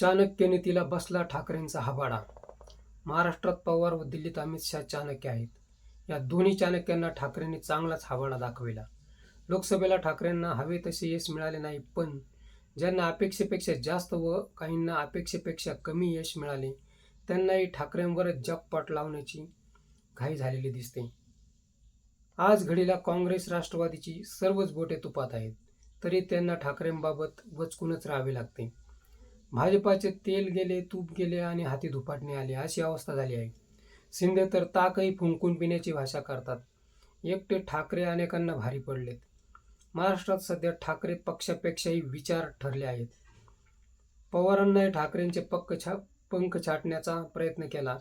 चाणक्यने तिला बसला ठाकरेंचा हबाडा. महाराष्ट्रात पवार व दिल्लीत अमित शहा चाणक्य आहेत. या दोन्ही चाणक्यांना ठाकरेंनी चांगलाच हबाडा दाखविला. लोकसभेला ठाकरेंना हवे तसे यश मिळाले नाही पण ज्यांना अपेक्षेपेक्षा जास्त व काहींना अपेक्षेपेक्षा कमी यश मिळाले त्यांनाही ठाकरेंवरच जगपाट लावण्याची घाई झालेली दिसते. आज घडीला काँग्रेस राष्ट्रवादीची सर्वच बोटे तुपात आहेत तरी त्यांना ठाकरेंबाबत वचकूनच राहावे लागते. भाजपाचे तेल गेले तूप गेले आणि हाती धुपाटणे आले अशी अवस्था झाली आहे. शिंदे तर ताकही फुंकून पिण्याची भाषा करतात. एकटे ठाकरे अनेकांना भारी पडलेत. महाराष्ट्रात सध्या ठाकरे पक्षापेक्षाही विचार ठरले आहेत. पवारांनाही ठाकरेंचे पक्क छा पंख छाटण्याचा प्रयत्न केला.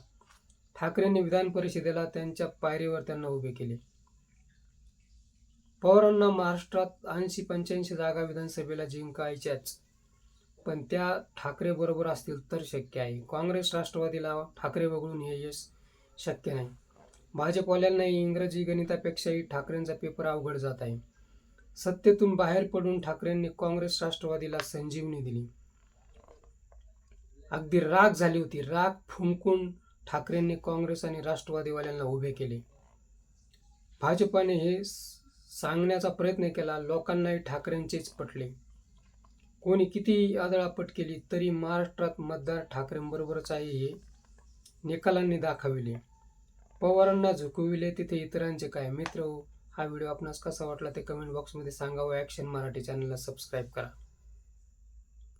ठाकरेंनी विधान परिषदेला त्यांच्या पायरीवर त्यांना उभे केले. पवारांना महाराष्ट्रात ऐंशी पंच्याऐंशी जागा विधानसभेला जिंकायच्याच पण त्या ठाकरे बरोबर असतील तर शक्य आहे. काँग्रेस राष्ट्रवादीला ठाकरे वगळून हे यश शक्य नाही. भाजपवाल्यांनाही इंग्रजी गणितापेक्षाही ठाकरेंचा पेपर अवघड जात आहे. सत्तेतून बाहेर पडून ठाकरेंनी काँग्रेस राष्ट्रवादीला संजीवनी दिली. अगदी राग झाली होती. राग फुंकून ठाकरेंनी काँग्रेस आणि राष्ट्रवादीवाल्यांना उभे केले. भाजपाने हे सांगण्याचा प्रयत्न केला. लोकांनाही ठाकरेंचेच पटले. कोणी किती आदळापट केली तरी महाराष्ट्रात मतदार ठाकरेंबरोबरच आहे हे निकालांनी दाखविले. पवारांना झुकविले तिथे इतरांचे काय? मित्र हो, हा व्हिडिओ आपणास कसा वाटला ते कमेंट बॉक्समध्ये सांगावं ॲक्शन मराठी चॅनलला सबस्क्राईब करा.